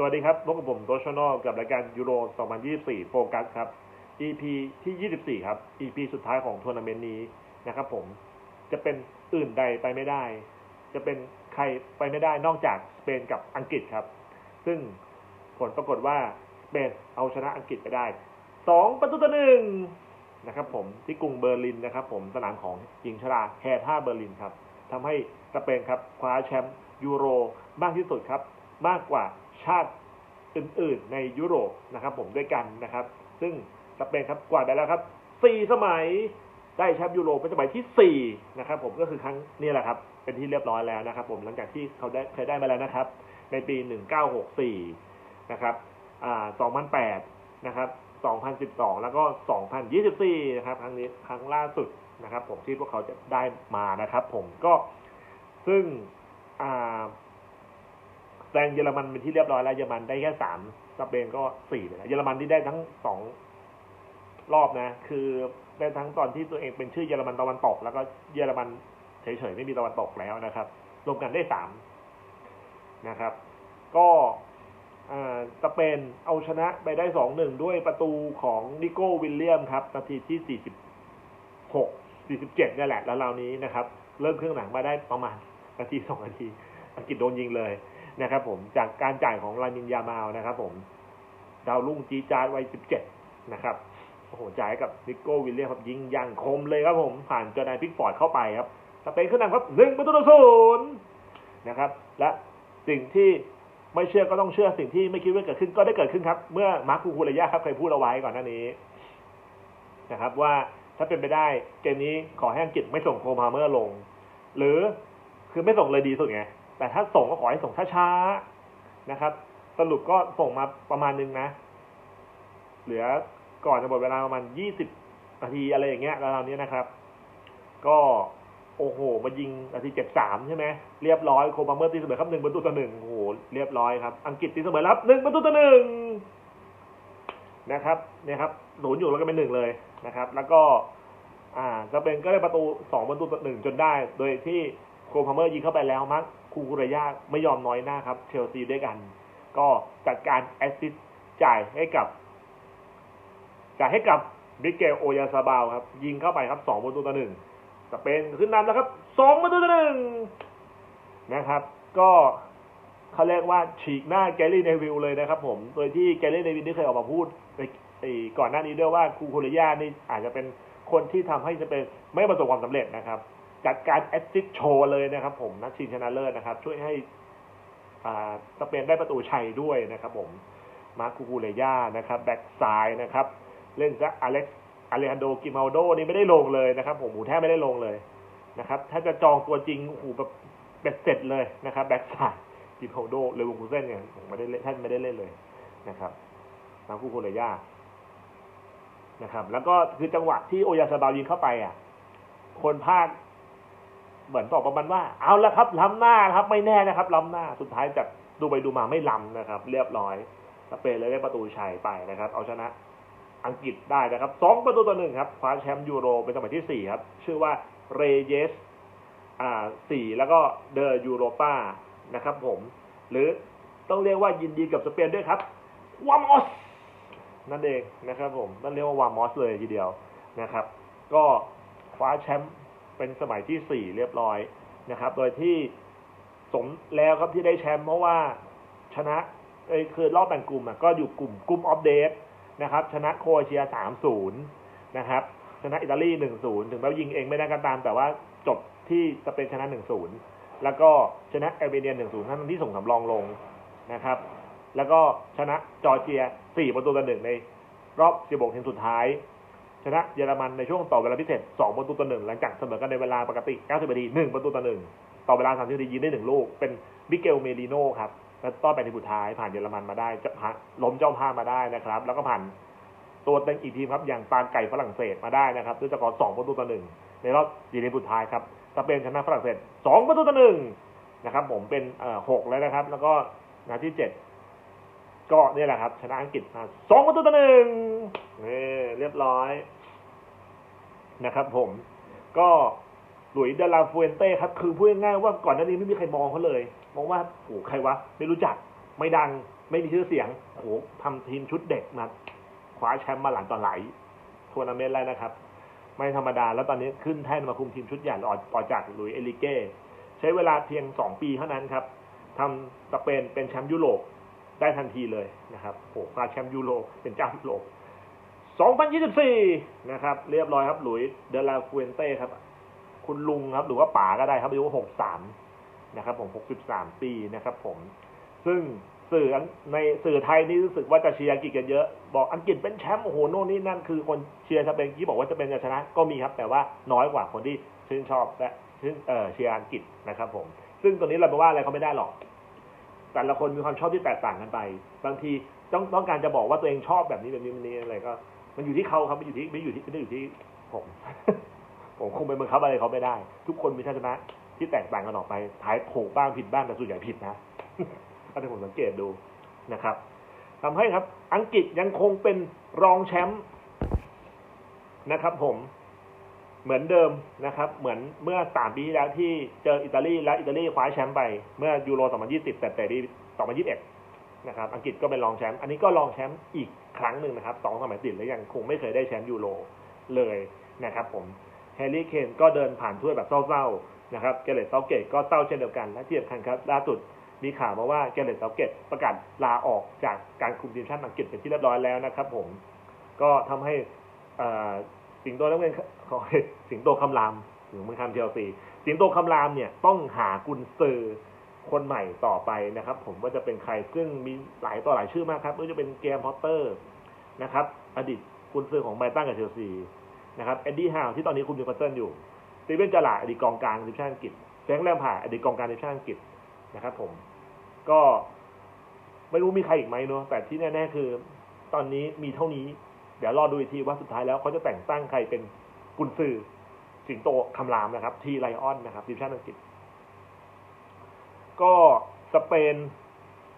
สวัสดีครับพบกับผมโตชนอลกับรายการยูโร 2024 โฟกัสครับ EP ที่ 24 ครับ EP สุดท้ายของทัวร์นาเมนต์นี้นะครับผม จะเป็นอื่นใดไปไม่ได้ จะเป็นใครไปไม่ได้นอกจากสเปนกับอังกฤษครับ ซึ่งผลปรากฏว่าสเปนเอาชนะอังกฤษไปได้ 2 ประตูต่อหนึ่งนะครับผมที่กรุงเบอร์ลินนะครับผมสนามของหญิงชราแฮท่าเบอร์ลินครับทำให้สเปนครับคว้าแชมป์ยูโรมากที่สุดครับ มากกว่า ชาติอื่นๆ ในยุโรปนะครับ ผมด้วยกันนะครับ ซึ่งสเปนครับกวาดไปแล้วครับสี่สมัยได้แชมป์ยูโรเป็นสมัยที่สี่นะครับผมก็คือครั้งนี้แหละครับ เป็นที่เรียบร้อยแล้วนะครับ ผมหลังจากที่เขาได้เคยได้มาแล้วนะครับ ในปี1964นะครับอ่า2008นะครับ2012แล้วก็2024นะครับ ครั้งนี้ครั้งล่าสุดนะครับ ผมที่พวกเขาจะได้มานะครับ ผมก็ซึ่งอ่า แซงเยอรมันเป็นที่เรียบร้อยแล้วเยอรมันได้แค่สามสเปนก็สี่เลยนะเยอรมันที่ได้ทั้งสองรอบนะ คือได้ทั้งตอนที่ตัวเองเป็นชื่อเยอรมันตะวันตก แล้วก็เยอรมันเฉยๆไม่มีตะวันตกแล้วนะครับ รวมกันได้สามนะครับ ก็สเปนเอาชนะไปได้สองหนึ่งด้วยประตูของนิโก้วิลเลียมครับ นาทีที่สี่สิบหกสี่สิบเจ็ดนี่แหละแล้วเรานี้นะครับ เริ่มเครื่องหนังมาได้ประมาณนาทีสองนาทีอังกฤษโดนยิงเลย นะครับผมจากการจ่ายของลานินยามาลนะครับผมดาวรุ่งจีจาร์วัยสิบเจ็ดนะครับโอ้โหจ่ายกับนิโก้วิลเลียมครับยิงอย่างคมเลยครับผม ผ่านจอแดนพิกฟอร์ดเข้าไปครับสเปนขึ้นนำครับหนึ่งประตูต่อศูนย์นะครับ และสิ่งที่ไม่เชื่อก็ต้องเชื่อสิ่งที่ไม่คิดว่าเกิดขึ้นก็ได้เกิดขึ้นครับ เมื่อมาร์คคูคูเรยาครับเคยพูดเอาไว้ก่อนหน้านี้นะครับ ว่าถ้าเป็นไปได้เกมนี้ขอให้อังกฤษไม่ส่งโคมฮาเมอร์ลง หรือคือไม่ส่งเลยดีสุดไง แต่ถ้าส่งก็ขอให้ส่งช้าๆนะครับ สรุปก็ส่งมาประมาณนึงนะ เหลือก่อนจะหมดเวลาประมาณยี่สิบนาทีอะไรอย่างเงี้ยแล้วเรานี้นะครับ ก็โอ้โห มายิงนาทีเจ็ดสามใช่ไหมเรียบร้อยโคบาเมอร์ตีเสมอครับหนึ่งประตูต่อหนึ่งโอ้โหเรียบร้อยครับ อังกฤษตีเสมอแล้วหนึ่งประตูต่อหนึ่งนะครับเนี่ยครับศูนย์อยู่แล้วก็เป็นหนึ่งเลยนะครับ แล้วก็ อ่าจะเป็นก็ได้ประตูสองประตูต่อหนึ่งจนได้ โดยที่ โคพาเมอร์ยิงเข้าไปแล้วมักคูกุระยาไม่ยอมน้อยหน้าครับ เชลซีด้วยกัน ก็จัดการแอสซิสจ่ายให้กับ จ่ายให้กับมิเกลโอยาซาบาลครับ ยิงเข้าไปครับสองประตูต่อหนึ่งสเปนขึ้นนำแล้วครับสองประตูต่อหนึ่งนะครับ ก็เขาเรียกว่าฉีกหน้าแกลลี่เนวิลเลยนะครับผม โดยที่แกลลี่เนวิลนี่เคยออกมาพูดก่อนหน้านี้ด้วยว่าคูโคเรยานี่อาจจะเป็นคนที่ทำให้จะเป็นไม่ประสบความสำเร็จนะครับ จัดการแอสซิสโชว์เลยนะครับ ผมนักชิงชนะเลิศนะครับ ช่วยให้สเปนได้ประตูชัยด้วยนะครับ ผมมาร์คูคูเรยานะครับแบ็กซ้ายนะครับ เล่นซะอเล็กซ์อเลฮันโดกิมาโดนี่ไม่ได้ลงเลยนะครับ ผมหมูแทบไม่ได้ลงเลยนะครับ ถ้าจะจองตัวจริงโอ้โหแบบเบ็ดเสร็จเลยนะครับ แบ็กซ้ายกิมาโดเลวงคูเซนเนี่ยผมไม่ได้เล่นท่านไม่ได้เล่นเลยนะครับมาร์คูคูเรยานะครับ แล้วก็คือจังหวะที่โอยาซาบาลยิงเข้าไปอะ คนภาค เหมือนตอบประมาณว่า เอาละครับล้ำหน้าครับ ไม่แน่นะครับล้ำหน้าสุดท้ายจากดูไปดูมาไม่ล้ำนะครับ เรียบร้อยสเปนเลยได้ประตูชัยไปนะครับ เอาชนะอังกฤษได้นะครับสองประตูต่อหนึ่งครับคว้าแชมป์ยูโรเป็นสมัยที่สี่ครับ ชื่อว่าเรเยสอ่าสี่แล้วก็เดอยูโรป้านะครับ ผม หรือต้องเรียกว่ายินดีกับสเปนด้วยครับวามอสนั่นเองนะครับ ผมต้องเรียกว่าวามอสเลยทีเดียวนะครับ ก็คว้าแชมป์ เป็นสมัยที่สี่เรียบร้อยนะครับ โดยที่สมแล้วครับที่ได้แชมป์เพราะว่าชนะเอ้คือรอบแบ่งกลุ่มอะก็อยู่กลุ่มกลุ่มออฟเดตนะครับ ชนะโครเอเชียสามศูนย์นะครับ ชนะอิตาลีหนึ่งศูนย์ถึงแม้ว่ายิงเองไม่ได้ก็ตาม แต่ว่าจบที่สเปนชนะหนึ่งศูนย์แล้วก็ชนะเอลเบเนียหนึ่งศูนย์ทั้งที่ส่งสำรองลงนะครับ แล้วก็ชนะจอร์เจียสี่ประตูต่อหนึ่งในรอบสิบหกทีมสุดท้าย นะเยอรมันในช่วงต่อเวลาพิเศษ 2 ประตูต่อหนึ่งหลังจากเสมอกันในเวลาปกติ 90นาที1ประตูต่อหนึ่งต่อเวลา 30นาทียิงได้ 1 ลูก เป็นบิเกลเมลิโน่ครับแล้วต้อนไปในสุดท้ายผ่านเยอรมันมาได้จะผ่านล้มเจ้าภาพมาได้นะครับ แล้วก็ผ่านตัวเต็งอีกทีมครับอย่างปานไก่ฝรั่งเศสมาได้นะครับด้วยสกอร์2ประตูต่อหนึ่งในรอบยีทีมสุดท้ายครับสเปนชนะฝรั่งเศส 2 ประตูต่อหนึ่งนะครับ ผมเป็นเอ่อหกแล้วนะครับ แล้วก็นาทีเจ็ดก็เนี่ยแหละครับ ชนะอังกฤษมาสองประตูต่อหนึ่งนี่เรียบร้อย นะครับผมก็หลุยเดลาฟูเอนเต้ครับ คือพูดง่ายๆว่าก่อนหน้านี้ไม่มีใครมองเขาเลย มองว่าโอ้ใครวะ ไม่รู้จัก ไม่ดัง ไม่มีชื่อเสียงโอ้ทำทีมชุดเด็กมาคว้าแชมป์มาหลังต่อหลายทัวร์นาเมนต์แล้วนะครับ ไม่ธรรมดา แล้วตอนนี้ขึ้นแท่นมาคุมทีมชุดใหญ่ต่อจากหลุยเอลิเก้ ใช้เวลาเพียง2ปีเท่านั้นครับทำสเปนเป็นแชมป์ยุโรปได้ทันทีเลยนะครับโอ้คว้าแชมป์ยูโรปเป็นเจ้ายุโรป 2024 นะครับ เรียบร้อยครับหลุยส์เดลาฟูเอนเต้ครับ คุณลุงครับ หรือว่าป๋าก็ได้ครับอายุ 63 นะครับผม 63 ปีนะครับผม ซึ่งสื่อในสื่อไทยนี่รู้สึกว่าจะเชียร์อังกฤษกันเยอะ บอกอังกฤษเป็นแชมป์โอ้โหโน่นนี่นั่นคือคนเชียร์สเปนที่บอกว่าจะเป็นจะชนะก็มีครับ แต่ว่าน้อยกว่าคนที่ชื่นชอบและชื่นเออเชียร์อังกฤษนะครับผม ซึ่งตัวนี้เราไม่ว่าอะไรเขาไม่ได้หรอก แต่ละคนมีความชอบที่แตกต่างกันไป บางทีต้องต้องการจะบอกว่าตัวเองชอบแบบนี้แบบนี้แบบนี้อะไรก็ มันอยู่ที่เขาครับไม่อยู่ที่ไม่อยู่ที่ไม่ได้อยู่ที่ผมผมคงไปบังคับอะไรเขาไม่ได้ ทุกคนมีทัศนะที่แตกต่างกันออกไปถ่ายถูกบ้างผิดบ้างแต่ส่วนใหญ่ผิดนะอันนี้ผมสังเกตดูนะครับทำให้ครับ อังกฤษยังคงเป็นรองแชมป์นะครับ ผมเหมือนเดิมนะครับ เหมือนเมื่อสามปีที่แล้วที่เจออิตาลีและอิตาลีคว้าแชมป์ไปเมื่อยูโร 2020 แต่แต่ดี2021 นะครับอังกฤษก็เป็นรองแชมป์อันนี้ก็รองแชมป์อีกครั้งหนึ่งนะครับสองสมัยติดแล้วยังคงไม่เคยได้แชมป์ยูโรเลยนะครับผมแฮร์รี่เคนก็เดินผ่านถ้วยแบบเศร้าๆนะครับเกเรตเซาเกตก็เศร้าเช่นเดียวกันและที่สำคัญครับล่าสุดมีข่าวมาว่าเกเรตเซาเกตประกาศลาออกจากการคุมทีมชาติอังกฤษเป็นที่เรียบร้อยแล้วนะครับ ผมก็ทำให้สิงโตน้ำเงินของสิงโตคำรามหรือมืองคำเชลซีสิงโตคำรามเนี่ยต้องหากุนซือ คนใหม่ต่อไปนะครับ ผมว่าจะเป็นใครซึ่งมีหลายต่อหลายชื่อมากครับไม่ว่าจะเป็นเกมพอตเตอร์นะครับ อดีตกุนซือของไบตันกับเชลซีนะครับเอ็ดดี้ฮาวที่ตอนนี้คุมนิวคาสเซิลอยู่สตีเวนจาลาอดีตกองกลางทีมชาติอังกฤษแฟรงค์แลมพาอดีตกองกลางทีมชาติอังกฤษนะครับ ผม ก็ไม่รู้มีใครอีกไหมเนาะแต่ที่แน่ๆคือ ตอนนี้มีเท่านี้ เดี๋ยวรอดูอีกทีว่าสุดท้ายแล้วเขาจะแต่งตั้งใครเป็นกุนซือสิงโตคำรามนะครับ ทีไลออนนะครับทีมชาติอังกฤษ ก็สเปน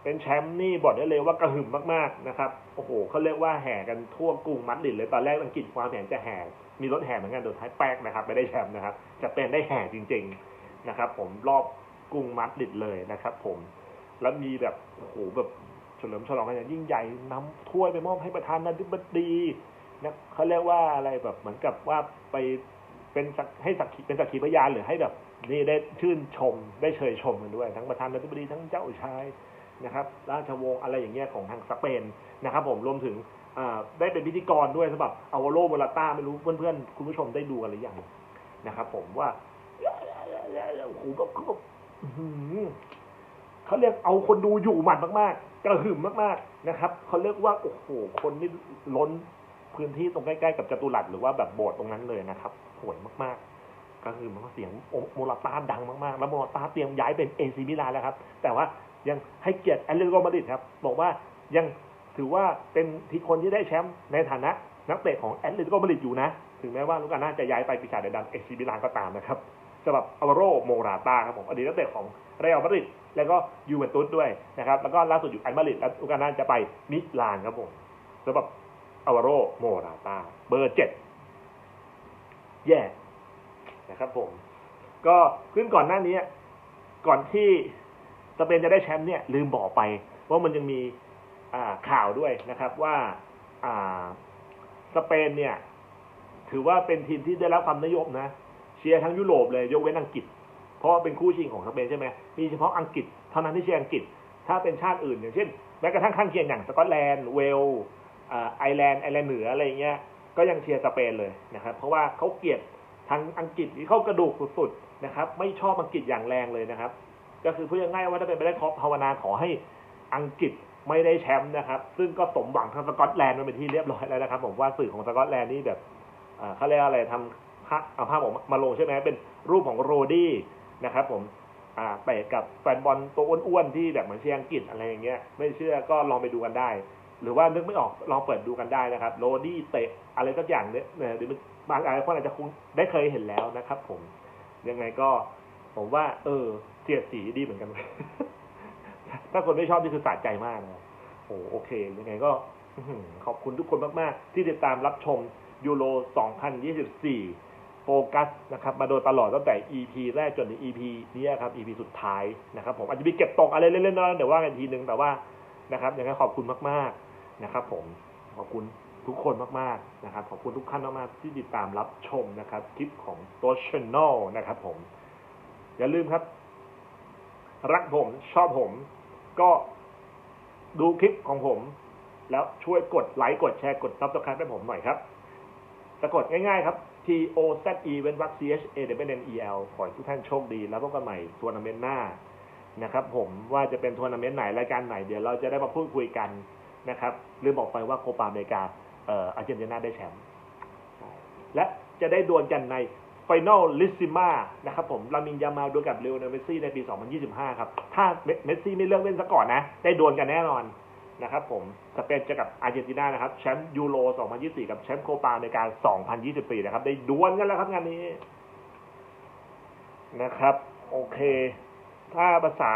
เป็นแชมป์นี่บอกได้เลยว่ากระหึ่มมากๆนะครับ โอ้โหเขาเรียกว่าแห่กันทั่วกรุงมัดริดเลยตอนแรกอังกฤษความแห่จะแห่มีรถแห่เหมือนกันโดยท้ายแป๊กนะครับไม่ได้แชมป์นะครับจะเป็นได้แห่จริง ๆนะครับ ผมรอบกรุงมัดริดเลยนะครับ ผมแล้วมีแบบโอ้โหแบบเฉลิมฉลองกันอย่างยิ่งใหญ่นำถ้วยไปมอบให้ประธานาธิบดีนะเขาเรียกว่าอะไรแบบเหมือนกับว่าไปเป็นให้สักเป็นสักขีพยานหรือให้แบบ นี่ได้ชื่นชมได้เชยชมกันด้วย ทั้งประธานาธิบดีทั้งเจ้าชายนะครับ ราชวงศ์อะไรอย่างเงี้ยของทางสเปนนะครับ ผมรวมถึงได้เป็นพิธีกรด้วยสำหรับอาวโรโบลาต้าไม่รู้เพื่อนๆ คุณผู้ชมได้ดูกันหรือยังนะครับ ผมว่าโอ้โหแบบเขาเรียกเอาคนดูอยู่หมัดมากๆกระหึ่มมากๆนะครับเขาเรียกว่าโอ้โหคนนี่ล้นพื้นที่ตรงใกล้ๆกับจัตุรัสหรือว่าแบบโบสถ์ตรงนั้นเลยนะครับสวยมากๆ ก็คือมันก็เสียงโมราตาดังมากๆ แล้วโมราตาเตรียมย้ายเป็นเอซีมิลานแล้วครับ แต่ว่ายังให้เกียรติแอตเลติโกมาดริดครับ บอกว่ายังถือว่าเป็นทีคนที่ได้แชมป์ในฐานะนักเตะของแอตเลติโกมาดริดอยู่นะ ถึงแม้ว่าลูกาน่าจะย้ายไปปีศาจแดงดำเอซีมิลานก็ตามนะครับสำหรับอวาโรโมราตาครับผมอดีตนักเตะของเรอัลมาดริดแล้วก็ยูเวนตุสด้วยนะครับ แล้วก็ล่าสุดอยู่แอตมาดริดแล้วลูกาน่าจะไปมิลานครับผมสำหรับอวาโรโมราตาเบอร์เจ็ดแย่ นะครับผม ก็ขึ้นก่อนหน้านี้ ก่อนที่สเปนจะได้แชมป์เนี่ย ลืมบอกไปว่ามันยังมีข่าวด้วยนะครับว่าสเปนเนี่ย ถือว่าเป็นทีมที่ได้รับความนิยมนะเชียร์ทั้งยุโรปเลยยกเว้นอังกฤษ เพราะว่าเป็นคู่ชิงของสเปนใช่ไหมมีเฉพาะอังกฤษเท่านั้นที่เชียร์อังกฤษ ถ้าเป็นชาติอื่น อย่างเช่นแม้กระทั่งข้างเคียงอย่างสกอตแลนด์เวลไอร์แลนด์ไอร์แลนด์เหนืออะไรเงี้ยก็ยังเชียร์สเปนเลยนะครับ เพราะว่าเขาเกลียด ทางอังกฤษที่เข้ากระดูกสุดๆนะครับ ไม่ชอบอังกฤษอย่างแรงเลยนะครับ ก็คือพูดง่ายๆว่าถ้าเป็นไปได้ขอภาวนาขอให้อังกฤษไม่ได้แชมป์นะครับ ซึ่งก็สมหวังทางสกอตแลนด์มันเป็นที่เรียบร้อยแล้วนะครับผมว่าสื่อของสกอตแลนด์นี่แบบเขาเรียกอะไรทำภาพเอาภาพผมมาลงใช่ไหมเป็นรูปของโรดี้นะครับ ผมเตะกับแฟนบอลตัวอ้วนๆที่แบบเหมือนเชียร์อังกฤษอะไรอย่างเงี้ย ไม่เชื่อก็ลองไปดูกันได้ หรือว่านึกไม่ออกลองเปิดดูกันได้นะครับ โรดี้เตะอะไรสักอย่างเนี่ยเดี๋ยว บางคนอาจจะคงได้เคยเห็นแล้วนะครับ ผมยังไงก็ผมว่า เออเสียดสีดีเหมือนกัน ถ้าคนไม่ชอบนี่คือสะใจมากนะโอ้โอเคยังไงก็ขอบคุณทุกคนมากๆ ที่ติดตามรับชมยูโร 2024 โฟกัสนะครับ มาโดยตลอดตั้งแต่ EP แรกจนถึง EP นี้ครับ EP สุดท้ายนะครับ ผมอาจจะมีเก็บตกอะไรเล่นๆน้อยๆเดี๋ยวว่ากันทีนึงแต่ว่านะครับยังไงขอบคุณมากๆนะครับ ผมขอบคุณ ทุกคนมากๆนะครับ ขอบคุณทุกท่านมากๆที่ติดตามรับชมนะครับคลิปของตัวช n น e l นะครับผม อย่าลืมครับ รักผมชอบผม ก็ดูคลิปของผม แล้วช่วยกดไลค์กดแชร์กดซับสไครป์ให้ผมหน่อยครับสะกดง่ายๆครับ T O Z E เว้นวรรค C H A W N E L ขอให้ทุกท่านโชคดี แล้วพบกันใหม่ทัวร์นาเมนต์หน้านะครับ ผมว่าจะเป็นทัวร์นาเมนต์ไหนรายการไหนเดี๋ยวเราจะได้มาพูดคุยกันนะครับลืมบอกไปว่าโคปาอเมริกา อ่ออาร์เจนตินาได้แชมป์และจะได้ดวลกันใน Final l i s s i m a นะครับผมลามินยามาดวลกับเลโอเนลเมสซี่ในปี 2025 ครับ ถ้าเมสซี่ไม่เลิกเล่นซะก่อนนะ ได้ดวลกันแน่นอนนะครับผมสเปนจอกับอาร์เจนตินานะครับแชมป์ยูโร 2024 กับแชมป์โคปาอเมริกา2024 นะครับ ได้ดวลกันแล้วครับงานนี้นะครับ โอเค ถ้าภาษา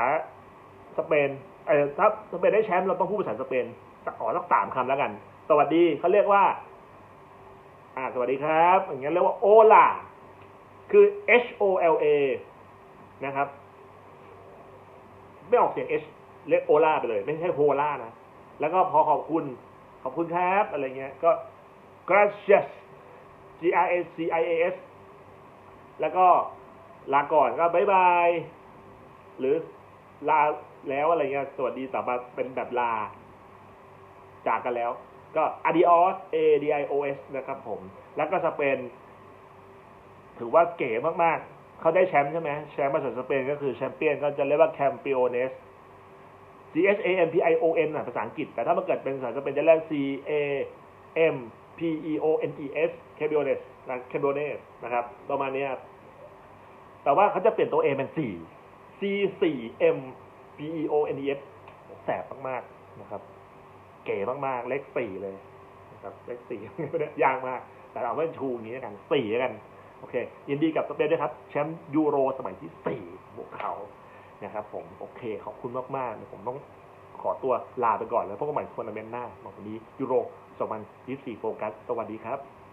สเปนเออถ้าสเปนได้แชมป์เราต้องพูดภาษาสเปนขอสักสามคำแล้วกัน สวัสดีเขาเรียกว่า อ่า สวัสดีครับ อย่างเงี้ยเรียกว่าโอลาคือ H O L A นะครับ ไม่ออกเสียง H เรียกโอลาไปเลย ไม่ใช่โฮลานะ แล้วก็พอขอบคุณ ขอบคุณครับ อะไรเงี้ย ก็ gracias G R A C I A S แล้วก็ลาก่อนก็บายบาย หรือลาแล้วอะไรเงี้ย สวัสดีต่อมาเป็นแบบลา จากกันแล้ว ก็ adios a d i o s นะครับผม แล้วก็สเปน ถือว่าเก๋มากๆ เขาได้แชมป์ใช่ไหมแชมป์ภาษาสเปนก็คือแชมเปี้ยนก็จะเรียกว่าแคมปิโอเนส C H A M P I O N นะภาษาอังกฤษ แต่ถ้ามันเกิดเป็นภาษาสเปนจะเรียก C A M P E O N E S c a m p i o n e s นะ c a m p i o n e s นะครับ ประมาณนี้แต่ว่าเขาจะเปลี่ยนตัว A เป็น 4 C 4 M P E O N E S แสบมากๆนะครับ เก๋มากๆ เลขสี่เลยนะครับเลขสี่ยากมาก แต่เอาไว้ชูอย่างนี้กันสี่กัน โอเค ยินดีกับสเปนด้วยครับ แชมป์ยูโรสมัยที่สี่บวกเขานะครับผมโอเค ขอบคุณมากๆผมต้องขอตัวลาไปก่อนแล้วพบกันใหม่ทัวร์นาเมนต์หน้าวันนี้ยูโร2024โฟกัส สวัสดีครับ